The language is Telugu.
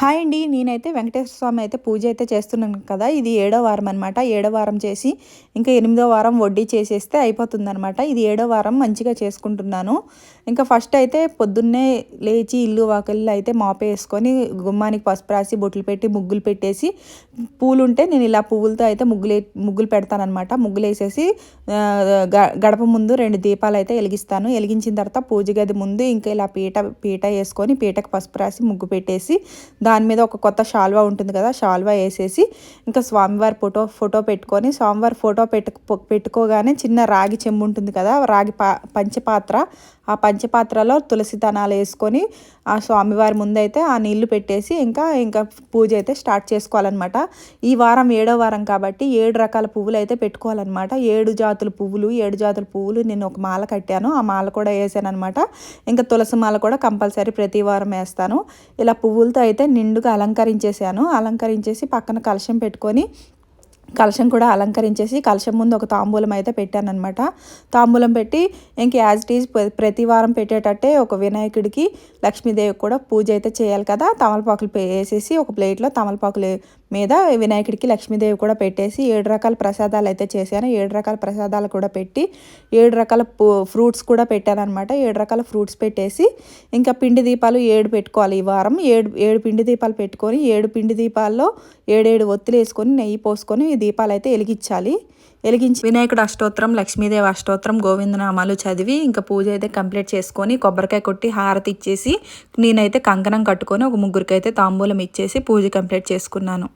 హాయ్ అండి నేనైతే వెంకటేశ్వర స్వామి అయితే పూజ అయితే చేస్తున్నాను కదా. ఇది ఏడో వారం అనమాట ఏడో వారం చేసి ఇంకా ఎనిమిదో వారం వడ్డీ చేసేస్తే అయిపోతుందనమాట ఇది ఏడో వారం మంచిగా చేసుకుంటున్నాను. ఇంకా ఫస్ట్ అయితే పొద్దున్నే లేచి ఇల్లు వాకిళ్ళు అయితే మాపేసుకొని గుమ్మానికి పసుపు రాసి బొట్లు పెట్టి ముగ్గులు పెట్టేసి పూలు ఉంటే నేను ఇలా పువ్వులతో అయితే ముగ్గులు ముగ్గులు పెడతానమాట ముగ్గులు వేసేసి గడప ముందు రెండు దీపాలు అయితే వెలిగిస్తాను. వెలిగించిన తర్వాత పూజ గది ముందు ఇంకా ఇలా పీట పీట వేసుకొని పీటకు పసుపు రాసి ముగ్గు పెట్టేసి దాని మీద ఒక కొత్త షాల్వా ఉంటుంది కదా షాల్వా వేసేసి ఇంకా స్వామివారి ఫోటో ఫోటో పెట్టుకొని స్వామివారి ఫోటో పెట్టు పెట్టుకోగానే చిన్న రాగి చెంబు ఉంటుంది కదా రాగి పా పంచపాత్ర ఆ పంచపాత్రలో తులసి దనాలు వేసుకొని ఆ స్వామివారి ముందైతే ఆ నీళ్ళు పెట్టేసి ఇంకా ఇంకా పూజ అయితే స్టార్ట్ చేసుకోవాలన్నమాట. ఈ వారం ఏడో వారం కాబట్టి ఏడు రకాల పువ్వులు అయితే పెట్టుకోవాలన్నమాట. ఏడు జాతుల పువ్వులు ఏడు జాతుల పువ్వులు నేను ఒక మాల కట్టాను. ఆ మాల కూడా వేసాను అనమాట ఇంకా తులసి మాల కూడా కంపల్సరీ ప్రతి వారం వేస్తాను. ఇలా పువ్వులతో అయితే నిండుగా అలంకరించేసాను అలంకరించేసి పక్కన కలశం పెట్టుకొని కలశం కూడా అలంకరించేసి కలశం ముందు ఒక తాంబూలం అయితే పెట్టానమాట తాంబూలం పెట్టి ఇంక యాజ్ ఇట్ ఈజ్ ప్రతి వారం పెట్టేటట్టే ఒక వినాయకుడికి లక్ష్మీదేవి కూడా పూజ అయితే చేయాలి కదా. తమలపాకులు వేసేసి ఒక ప్లేట్లో తమలపాకులు మీద వినాయకుడికి లక్ష్మీదేవి కూడా పెట్టేసి ఏడు రకాల ప్రసాదాలు అయితే చేశాను. ఏడు రకాల ప్రసాదాలు కూడా పెట్టి ఏడు రకాల ఫ్రూట్స్ కూడా పెట్టాను అనమాట ఏడు రకాల ఫ్రూట్స్ పెట్టేసి ఇంకా పిండి దీపాలు ఏడు పెట్టుకోవాలి ఈ వారం. ఏడు ఏడు పిండి దీపాలు పెట్టుకొని ఏడు పిండి దీపాల్లో ఏడేడు ఒత్తులు వేసుకొని నెయ్యి పోసుకొని ఈ దీపాలు అయితే వెలిగించాలి. వెలిగించి వినాయకుడు అష్టోత్తరం లక్ష్మీదేవి అష్టోత్తరం గోవిందనామాలు చదివి ఇంకా పూజ అయితే కంప్లీట్ చేసుకొని కొబ్బరికాయ కొట్టి హారతి ఇచ్చేసి నేనైతే కంకణం కట్టుకొని ఒక ముగ్గురికి అయితే తాంబూలం ఇచ్చేసి పూజ కంప్లీట్ చేసుకున్నాను.